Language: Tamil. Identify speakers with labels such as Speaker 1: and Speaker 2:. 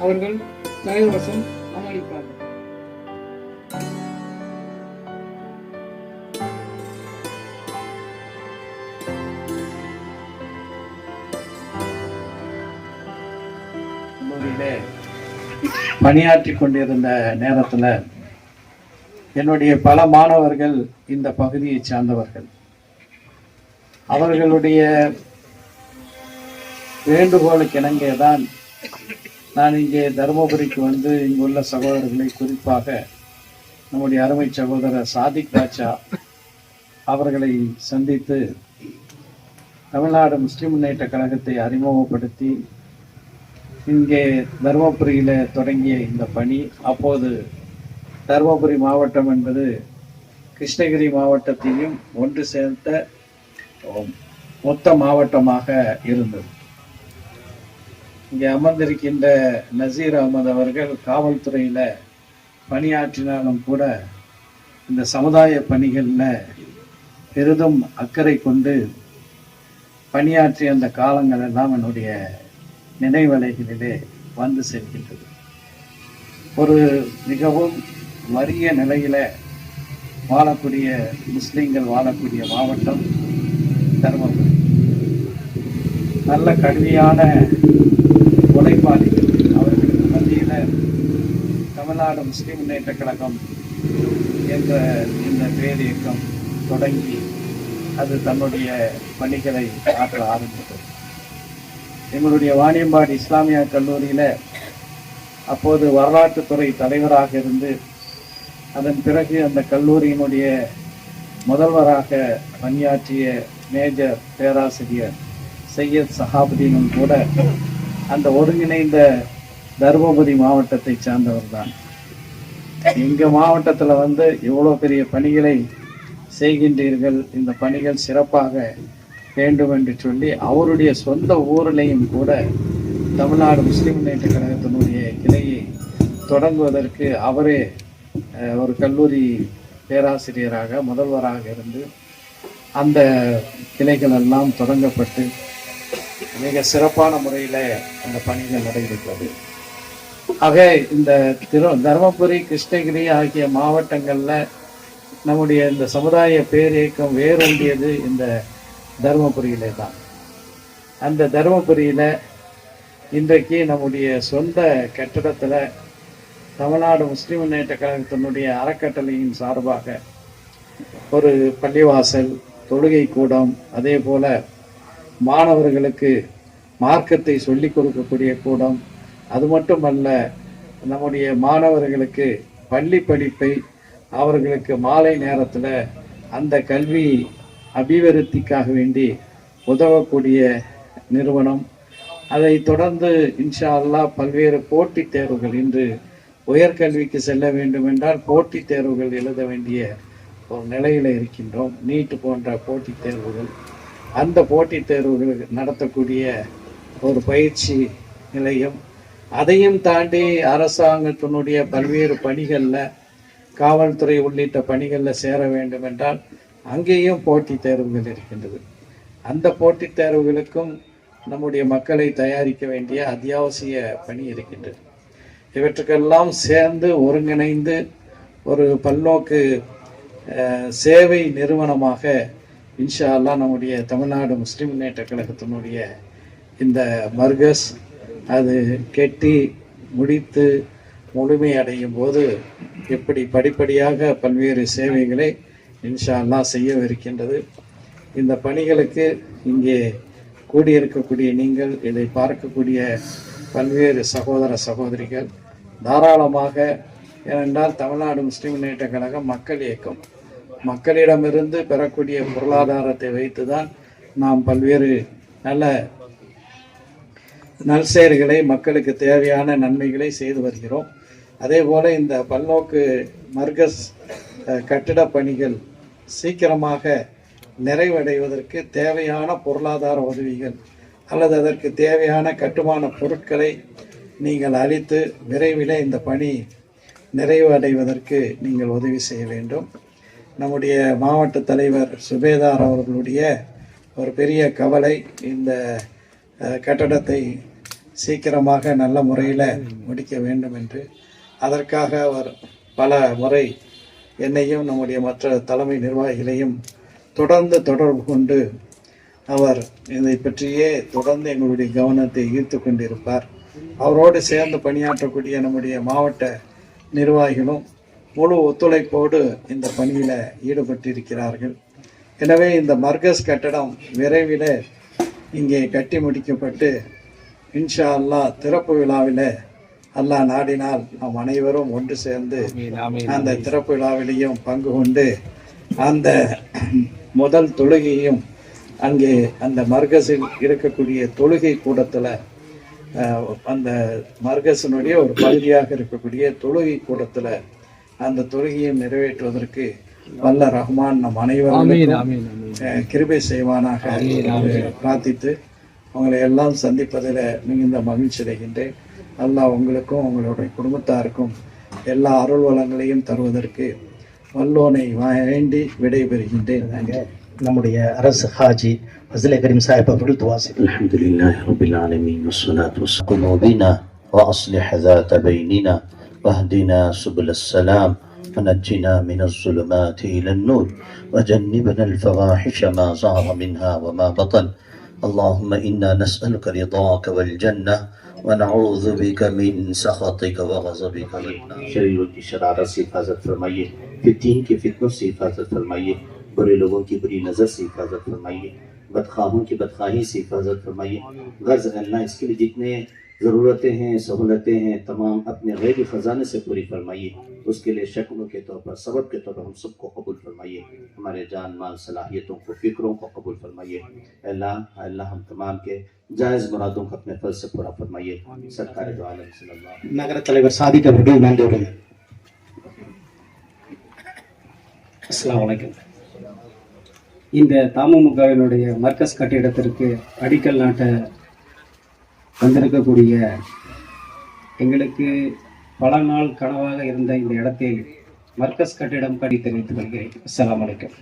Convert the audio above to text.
Speaker 1: அவர்கள் தலைவசம் அமளிப்பார்கள்
Speaker 2: பணியாற்றி கொண்டிருந்த நேரத்தில் என்னுடைய பல மாணவர்கள் இந்த பகுதியை சார்ந்தவர்கள். அவர்களுடைய வேண்டுகோளுக்கு இணங்கே தான் நான் இங்கே தருமபுரிக்கு வந்து இங்குள்ள சகோதரர்களை குறிப்பாக நம்முடைய அருமை சகோதரர் சாதிக் பாட்சா அவர்களை சந்தித்து தமிழ்நாடு முஸ்லிம் முன்னேற்ற கழகத்தை அறிமுகப்படுத்தி இங்கே தருமபுரியில் தொடங்கிய இந்த பணி. அப்போது தருமபுரி மாவட்டம் என்பது கிருஷ்ணகிரி மாவட்டத்தையும் ஒன்று சேர்த்த மொத்த மாவட்டமாக இருந்தது. இங்கே அமர்ந்திருக்கின்ற நசீர் அகமது அவர்கள் காவல்துறையில் பணியாற்றினாலும் கூட இந்த சமுதாய பணிகளில் பெரிதும் அக்கறை கொண்டு பணியாற்றிய அந்த காலங்கள் எல்லாம் என்னுடைய நினைவலைகளிலே வந்து செல்கின்றது ஒரு மிகவும் வறிய நிலையில் வாழக்கூடிய முஸ்லீம்கள் வாழக்கூடிய மாவட்டம் தருமபுரி. நல்ல கடுமையான உழைப்பாளிகள் அவர்களுக்கு மத்தியில் தமிழ்நாடு முஸ்லிம் முன்னேற்ற கழகம் என்ற இந்த பேர் இயக்கம் தொடங்கி அது தன்னுடைய பணிகளை ஆற்ற ஆரம்பித்தது. எங்களுடைய வாணியம்பாடி இஸ்லாமிய கல்லூரியில் அப்போது வரலாற்றுத்துறை தலைவராக இருந்து அதன் பிறகு அந்த கல்லூரியினுடைய முதல்வராக பணியாற்றிய மேஜர் பேராசிரியர் சையத் சஹாபுதீனும் கூட அந்த ஒருங்கிணைந்த தருமபுரி மாவட்டத்தை சார்ந்தவர் தான் எங்கள் மாவட்டத்தில் வந்து இவ்வளோ பெரிய பணிகளை செய்கின்றீர்கள் இந்த பணிகள் சிறப்பாக வேண்டும் என்று சொல்லி அவருடைய சொந்த ஊரிலையும் கூட தமிழ்நாடு முஸ்லிம் முன்னேற்ற கழகத்தினுடைய கிளையை தொடங்குவதற்கு அவரே ஒரு கல்லூரி பேராசிரியராக முதல்வராக இருந்து அந்த கிளைகள் எல்லாம் தொடங்கப்பட்டு மிக சிறப்பான முறையில் அந்த பணிகள் நடைபெற்றது. ஆக இந்த திரு தருமபுரி கிருஷ்ணகிரி ஆகிய மாவட்டங்களில் நம்முடைய இந்த சமுதாய பேரியக்கம் வேரூண்டியது இந்த தருமபுரியிலே தான். அந்த தருமபுரியில் இன்றைக்கு நம்முடைய சொந்த கட்டிடத்தில் தமிழ்நாடு முஸ்லிம் முன்னேற்ற கழகத்தினுடைய அறக்கட்டளையின் சார்பாக ஒரு பள்ளிவாசல் தொழுகை கூடம் அதே போல மாணவர்களுக்கு மார்க்கத்தை சொல்லிக் கொடுக்கக்கூடிய கூடம். அது மட்டுமல்ல நம்முடைய மாணவர்களுக்கு பள்ளி படிப்பை அவர்களுக்கு மாலை நேரத்தில் அந்த கல்வி அபிவிருத்திக்காக வேண்டி உதவக்கூடிய நிறுவனம். அதை தொடர்ந்து இன்ஷா அல்லாஹ் பல்வேறு போட்டித் தேர்வுகள் இன்று உயர்கல்விக்கு செல்ல வேண்டும் என்றால் போட்டித் தேர்வுகள் எழுத வேண்டிய ஒரு நிலையில் இருக்கின்றோம். நீட் போன்ற போட்டித் தேர்வுகள் அந்த போட்டித் தேர்வுகள் நடத்தக்கூடிய ஒரு பயிற்சி நிலையம். அதையும் தாண்டி அரசாங்கத்தினுடைய பல்வேறு பணிகளில் காவல்துறை உள்ளிட்ட பணிகளில் சேர வேண்டும் என்றால் அங்கேயும் போட்டித் தேர்வுகள் இருக்கின்றது. அந்த போட்டித் தேர்வுகளுக்கும் நம்முடைய மக்களை தயாரிக்க வேண்டிய அத்தியாவசிய பணி இருக்கின்றது. இவற்றுக்கெல்லாம் சேர்ந்து ஒருங்கிணைந்து ஒரு பல்நோக்கு சேவை நிறுவனமாக இன்ஷா அல்லா நம்முடைய தமிழ்நாடு முஸ்லீம் முன்னேற்ற கழகத்தினுடைய இந்த மர்கஸ் அது கெட்டி முடித்து முழுமையடையும் போது எப்படி படிப்படியாக பல்வேறு சேவைகளை இன்ஷா அல்லாஹ் செய்யவிருக்கின்றது. இந்த பணிகளுக்கு இங்கே கூடியிருக்கக்கூடிய நீங்கள் இதை பார்க்கக்கூடிய பல்வேறு சகோதர சகோதரிகள் தாராளமாக ஏனென்றால் தமிழ்நாடு முஸ்லீம் முன்னேற்ற கழகம் மக்கள் இயக்கம் மக்களிடமிருந்து பெறக்கூடிய பொருளாதாரத்தை வைத்துதான் நாம் பல்வேறு நல்ல நல்செயல்களை மக்களுக்கு தேவையான நன்மைகளை செய்து வருகிறோம். அதே போல் இந்த பல்நோக்கு மர்கஸ் கட்டிட பணிகள் சீக்கிரமாக நிறைவடைவதற்கு தேவையான பொருளாதார உதவிகள் அல்லது அதற்கு தேவையான கட்டுமான பொருட்களை நீங்கள் அளித்து விரைவில் இந்த பணி நிறைவடைவதற்கு நீங்கள் உதவி செய்ய வேண்டும். நம்முடைய மாவட்ட தலைவர் சுபேதார் அவர்களுடைய ஒரு பெரிய கவலை இந்த கட்டடத்தை சீக்கிரமாக நல்ல முறையில் முடிக்க வேண்டும் என்று. அதற்காக அவர் பல முறை என்னையும் நம்முடைய மற்ற தலைமை நிர்வாகிகளையும் தொடர்ந்து தொடர்பு கொண்டு அவர் இதை பற்றியே தொடர்ந்து எங்களுடைய கவனத்தை ஈர்த்து கொண்டிருப்பார். அவரோடு சேர்ந்து பணியாற்றக்கூடிய நம்முடைய மாவட்ட நிர்வாகிகளும் முழு ஒத்துழைப்போடு இந்த பணியில் ஈடுபட்டிருக்கிறார்கள். எனவே இந்த மர்கஸ் கட்டடம் விரைவில் இங்கே கட்டி முடிக்கப்பட்டு இன்ஷா அல்லாஹ் திறப்பு விழாவில் அல்லாஹ் நாடினால் நாம் அனைவரும் ஒன்று சேர்ந்து அந்த திறப்பு விழாவிலையும் பங்கு கொண்டு அந்த முதல் தொழுகையும் அங்கே அந்த மர்கஸில் இருக்கக்கூடிய தொழுகை கூடத்தில் அந்த மர்கஸினுடைய ஒரு பகுதியாக இருக்கக்கூடிய தொழுகை கூடத்தில் அந்த தொழுகையை நிறைவேற்றுவதற்கு வல்ல ரஹ்மான் நம் அனைவரும் கிருபை செய்வானாக என்று பிரார்த்தித்து உங்களை எல்லாம் சந்திப்பதில் மிகுந்த மகிழ்ச்சி அடைகின்றேன் அல்லாஹ் உங்களுக்கும் உங்களுடைய குடும்பத்தாருக்கும் எல்லா அருள் வளங்களையும் தருவதற்கு வல்லோனை வேண்டி விடைபெறுகின்றேன் நன்றி
Speaker 3: நம்முடைய அரசு ஹாஜி ஃபஸ்லே கரீம் சாஹிப் அவர்கள் துவா செய்வார்.
Speaker 4: الحمد لله رب العالمين والصلاة والسلام على قلوبنا وأصلح ذات بيننا واهدنا سبل السلام ونجنا من الظلمات إلى النور وجنبنا الفواحش ما ظهر منها وما بطن. اللهم إنا نسألك رضاك والجنة ونعوذ بك من سخطك وغضبك شريروں کی شرارت سے حفاظت فرمائیے فتین کے فتنوں سے حفاظت فرمائیے برے لوگوں کی بری نظر سے حفاظت فرمائیے بدخواہوں کی بدخواہی سے حفاظت فرمائیے غرض اللہ اس کے لیے جتنے ज़रूरतें हैं सहूलतें हैं तमाम अपने गैर ख़जाने से पूरी फरमाइए उसके लिए शक्लों के तौर पर सबब के तौर पर हम सबको कबूल फरमाइए हमारे जान माल सलाहियतों को फ़िक्रों को कबूल फरमाइए अल्लाह अल्लाह हम तमाम के जायज़ मुरादों को अपने फल से पूरा फरमाइए सरकार दो आलम सल्लल्लाहु
Speaker 3: நகர தலைவர் சாதிக் அவர்கள் நன்றியுடன்
Speaker 5: அஸ்ஸலாமு அலைக்கும் இந்த தமுமுகவினுடைய மர்கஸ் கட்டிடத்திற்கு அடிக்கல் நாட்ட வந்திருக்கக்கூடிய எங்களுக்கு பல நாள் கனவாக இருந்த இந்த இடத்தில் மர்க்கஸ் கட்டிடம் கட்டி தெரிவித்துக் கொள்கிறேன். அஸ்லாம் வலைக்கம்